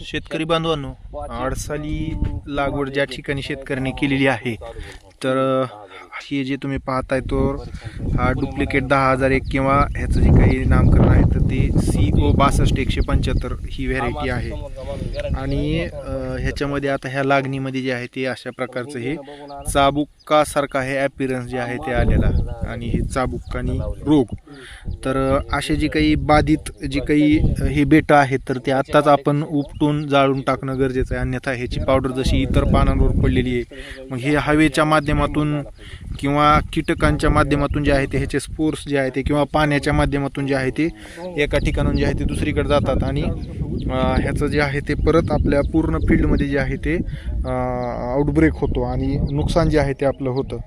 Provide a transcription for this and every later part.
शेतकरी बांधवांनो आडसाली लागवड ज्या ठिकाणी शेतकऱ्यांनी केलेली आहे तर हे जे तुम्ही पाहताय तो हा डुप्लिकेट दहा हजार एक किंवा ह्याचं जे काही नामकरण आहे तर ते सी ओ बासष्ट एकशे पंच्याहत्तर ही व्हेरायटी आहे. आणि ह्याच्यामध्ये आता ह्या लागणीमध्ये जे आहे ते अशा प्रकारचं हे चाबुक्कासारखा हे ॲपिरन्स जे आहे ते आलेला आणि हे चाबुक आणि रोग. तर असे जे काही बाधित जे काही हे बेटं आहेत तर ते आत्ताच आपण उपटून जाळून टाकणं गरजेचं आहे. अन्यथा ह्याची पावडर जशी इतर पानांवर पडलेली आहे मग हे हवेच्या माध्यमातून किंवा कीटकांच्या माध्यमातून जे आहे ते ह्याचे स्पोर्स जे आहे ते किंवा पाण्याच्या माध्यमातून जे आहे ते एका ठिकाणून जे आहे ते दुसरीकडे जातात. आणि ह्याचं जे आहे ते परत आपल्या पूर्ण फील्डमध्ये जे आहे ते आउटब्रेक होतो आणि नुकसान जे आहे ते आपलं होतं.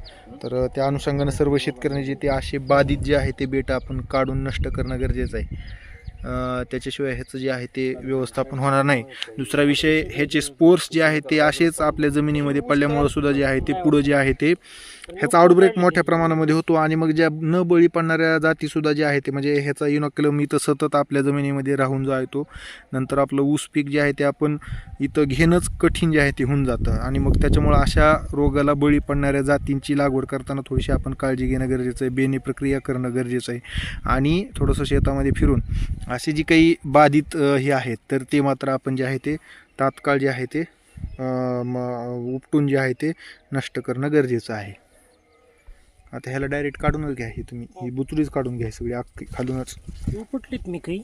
तर त्या अनुषंगानं सर्व शेतकऱ्यांनी जे ते असे बाधित जे आहे ते बेटा आपण काढून नष्ट करणं गरजेचं आहे. त्याच्याशिवाय ह्याचं जे आहे ते व्यवस्थापन होणार नाही. दुसरा विषय ह्याचे स्पोर्स जे आहे ते असेच आपल्या जमिनीमध्ये पडल्यामुळं सुद्धा जे आहे ते पुढं जे आहे ते ह्याचा आउटब्रेक मोठ्या प्रमाणामध्ये होतो आणि मग ज्या न बळी पडणाऱ्या जातीसुद्धा जे आहे ते म्हणजे ह्याचा युनोक्लम इथं सतत आपल्या जमिनीमध्ये राहून जातो नंतर आपलं ऊस पीक जे आहे ते आपण इथं घेणंच कठीण जे आहे ते होऊन जातं. आणि मग त्याच्यामुळं अशा रोगाला बळी पडणाऱ्या जातींची लागवड करताना थोडीशी आपण काळजी घेणं गरजेचं आहे बेणी प्रक्रिया करणं गरजेचं आहे. आणि थोडंसं शेतामध्ये फिरून असे जी काही बाधित हे आहेत तर ते मात्र आपण जे आहे ते तात्काळ जे आहे ते उपटून जे आहे ते नष्ट करणं गरजेचं आहे. आता ह्याला डायरेक्ट काढूनच घ्या हे तुम्ही. ही बुचडीच काढून घ्या सगळी अख्खी खालूनच. उपटलीत मी काही?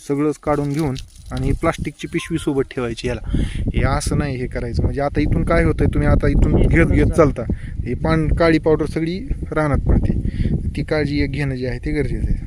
सगळंच काढून घेऊन आणि ही प्लास्टिकची पिशवी सोबत ठेवायची ह्याला. हे असं नाही हे करायचं. म्हणजे आता इथून काय होतंय तुम्ही आता इथून घेत घेत चालता. हे पान काळी पावडर सगळी रानात पडते. ती काळजी घेणं जे आहे ते गरजेचं आहे.